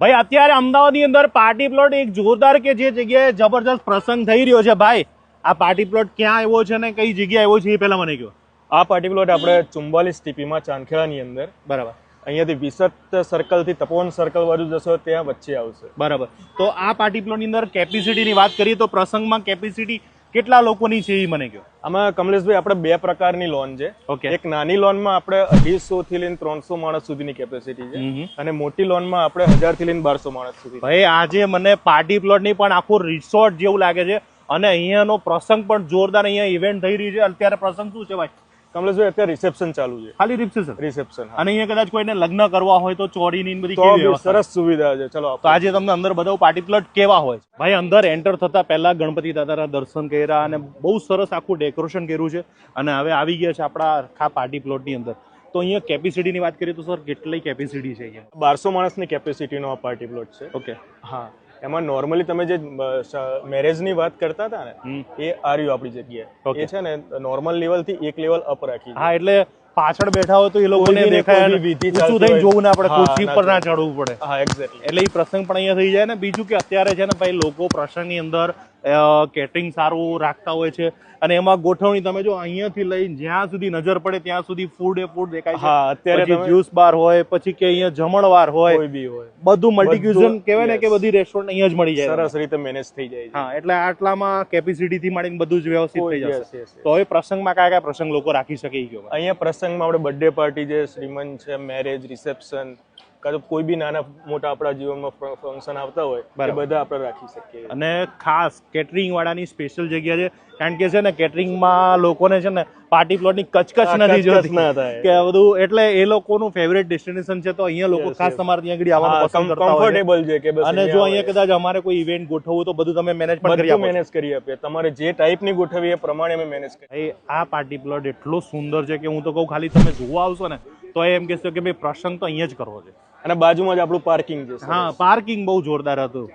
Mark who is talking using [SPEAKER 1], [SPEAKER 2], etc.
[SPEAKER 1] ભાઈ અત્યારે અમદાવાદની અંદર પાર્ટી પ્લોટ એક જોરદાર કે જે જગ્યાએ જબરજસ્ત પ્રસંગ થઈ રહ્યો છે. ભાઈ આ પાર્ટી પ્લોટ ક્યાં આવ્યો છે ને કઈ જગ્યાએ આવ્યો છે એ પહેલા મને કહો.
[SPEAKER 2] આ પાર્ટી પ્લોટ આપણે ચુમ્બાલીસ ટીપીમાં ચાંદખેડાની અંદર
[SPEAKER 1] બરાબર.
[SPEAKER 2] અહીંયાથી વિસત સર્કલથી તપોવન સર્કલ બાજુ જશો ત્યાં વચ્ચે આવશે.
[SPEAKER 1] બરાબર. તો આ પાર્ટી પ્લોટની અંદર કેપેસિટીની વાત કરીએ તો પ્રસંગમાં કેપેસિટી કેટલા લોકોની છે એ મને કહો.
[SPEAKER 2] આમાં કમલેશભાઈ આપણે બે પ્રકારની લોન છે.
[SPEAKER 1] ઓકે
[SPEAKER 2] એક નાની લોનમાં આપણે અઢીસો થી લઈને ત્રણસો માણસ સુધીની કેપેસિટી છે અને મોટી લોનમાં આપણે હજારથી લઈને બારસો માણસ સુધી
[SPEAKER 1] ભાઈ આજે મને પાર્ટી પ્લોટની પણ આખું રિસોર્ટ જેવું લાગે છે અને અહીંયાનો પ્રસંગ પણ જોરદાર અહીંયા ઇવેન્ટ થઈ રહી છે. અત્યારે પ્રસંગ શું છે ભાઈ?
[SPEAKER 2] કમલેશભાઈ અત્યારે રિસેપ્શન ચાલુ છે.
[SPEAKER 1] ખાલી રિસેપ્શન
[SPEAKER 2] રિસેપ્શન
[SPEAKER 1] અને અહીંયા કદાચ કોઈને લગ્ન કરવા હોય તો ચોરીની ની બધી કેવી
[SPEAKER 2] સરસ સુવિધા છે. ચલો
[SPEAKER 1] તો આજે તમને અંદર બધા પાર્ટી પ્લોટ કેવા હોય ભાઈ અંદર એન્ટર થતા પહેલા ગણપતિ દાદાના દર્શન કર્યા અને બહુ સરસ આખું ડેકોરેશન કર્યું છે. અને હવે આવી ગયા છે આપણા આખા પાર્ટી પ્લોટની અંદર. તો અહીંયા કેપેસિટીની વાત કરીએ તો સર કેટલી કેપેસિટી છે અહીંયા?
[SPEAKER 2] બારસો માણસની કેપેસિટીનો આ પાર્ટી પ્લોટ છે.
[SPEAKER 1] ઓકે
[SPEAKER 2] હા. એમાં નોર્મલી તમે જે મેરેજની વાત કરતા હતા ને એ આર્યુ આપણી જગ્યાએ. એ છે ને નોર્મલ લેવલથી એક લેવલ અપ રાખી
[SPEAKER 1] હા એટલે પાછળ બેઠા હોય તો એ લોકોને દેખાય થઈને
[SPEAKER 2] હોય.
[SPEAKER 1] જોવું ના પડે ખુરશી
[SPEAKER 2] ના
[SPEAKER 1] પર ના ચડવું પડે.
[SPEAKER 2] હા એક્ઝેક્ટલી
[SPEAKER 1] એટલે એ પ્રસંગ પણ અહીંયા થઈ જાય ને. બીજું કે અત્યારે છે ને ભાઈ લોકો પ્રસંગની અંદર કેટરિંગ સારું રાખતા હોય છે. અને એમાં ગોઠવણી તમે જો અહીંયાથી લઈને જ્યાં સુધી નજર પડે ત્યાં સુધી ફૂડ એ ફૂડ દેખાય
[SPEAKER 2] હા અત્યારે
[SPEAKER 1] જ્યુસ બાર હોય પછી કે અહીંયા જમણવાર હોય
[SPEAKER 2] કોઈ બી હોય.
[SPEAKER 1] બધું મલ્ટીક્યુઝન કહેવાય ને કે બધી રેસ્ટોરન્ટ અહીંયા જ મળી જાય.
[SPEAKER 2] સરસ રીતે મેનેજ થઈ જાય
[SPEAKER 1] હા એટલે આટલામાં કેપેસિટી થી માંડીને બધું જ વ્યવસ્થિત થઈ જશે. તો હવે પ્રસંગમાં કયા કયા પ્રસંગ લોકો રાખી શકે
[SPEAKER 2] અહીંયા પ્રસંગમાં આપણે બર્થડે પાર્ટી છે શ્રીમંત છે મેરેજ રિસેપ્શન કાં તો કોઈ બી નાના મોટા આપણા જીવનમાં ફંક્શન આવતા હોય એ બધા આપણે રાખી શકીએ.
[SPEAKER 1] અને ખાસ કેટરિંગ વાળાની સ્પેશિયલ જગ્યા છે કારણ કે છે ને કેટરિંગમાં લોકોને છે ને પાર્ટી પ્લોટની કચકચ નથી જોતી. કે બધું એટલે એ લોકોનું ફેવરેટ ડેસ્ટિનેશન છે તો અહીંયા લોકો ખાસ તમારે ત્યાં આગળ આવવાનું પસંદ કરતા.
[SPEAKER 2] કમ્ફર્ટેબલ છે. કે
[SPEAKER 1] અને જો અહીંયા કદાચ અમારે કોઈ ઇવેન્ટ ગોઠવવું તો બધું તમે મેનેજ પણ કરી આપો
[SPEAKER 2] મેનેજ કરી આપીએ. તમારે જે ટાઈપની ગોઠવી એ પ્રમાણે અમે મેનેજ
[SPEAKER 1] કરી આ પાર્ટી પ્લોટ એટલો સુંદર છે કે હું તો કહું ખાલી તમે જોવા આવશો ને તો એમ કહેશો કે ભાઈ પ્રસંગ તો અહીંયા જ કરવો છે.
[SPEAKER 2] અને બાજુમાં જ આપણું પાર્કિંગ છે.
[SPEAKER 1] હા પાર્કિંગ બહુ જોરદાર હતું.